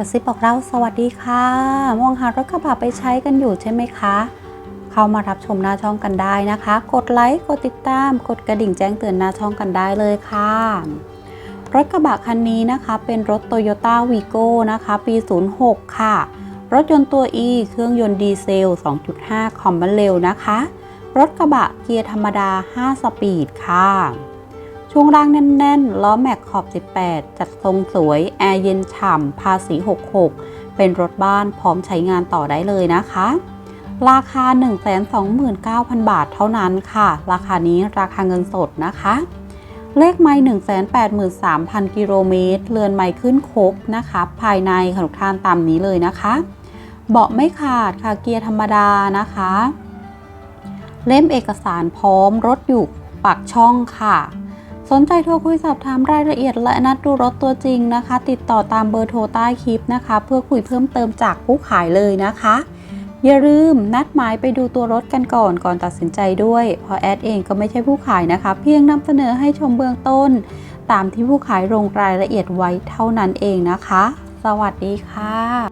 ระซิบบอกเราสวัสดีค่ะมองหารถกระบะไปใช้กันอยู่ใช่ไหมคะ เข้ามารับชมหน้าช่องกันได้นะคะ กดไลค์ กดติดตาม กดกระดิ่งแจ้งเตือนหน้าช่องกันได้เลยค่ะ รถกระบะคันนี้นะคะเป็นรถ Toyota Vigo นะคะ ปี 06 ค่ะ รถยนต์ตัว E เครื่องยนต์ดีเซล 2.5 คอมบันเร็วนะคะ รถกระบะเกียร์ธรรมดา 5 สปีดค่ะ ช่วงล่างแน่น ๆ ล้อแม็กขอบ 18 จัดทรงสวย แอร์เย็นฉ่ำ ภาษี 66 เป็นรถบ้านพร้อมใช้งานต่อได้เลยนะคะ ราคา 129,000 บาทเท่านั้นค่ะ ราคานี้ราคาเงินสดนะคะ เลขไม้183,000 กิโลเมตร เรือนไม้ขึ้นครบนะคะ ภายในขนมทานตามนี้เลยนะคะ เบาะไม่ขาดค่ะ เกียร์ธรรมดานะคะ เล่มเอกสารพร้อม รถอยู่ปากช่องค่ะ สนใจโทรคุยสอบถามรายละเอียดและนัดดูรถตัวจริงนะคะ ติดต่อตามเบอร์โทรใต้คลิปนะคะ เพื่อคุยเพิ่มเติมจากผู้ขายเลยนะคะ อย่าลืมนัดหมายไปดูตัวรถกันก่อนก่อนตัดสินใจด้วย เพราะแอดเองก็ไม่ใช่ผู้ขายนะคะ เพียงนำเสนอให้ชมเบื้องต้น ตามที่ผู้ขายลงรายละเอียดไว้เท่านั้นเองนะคะ สวัสดีค่ะ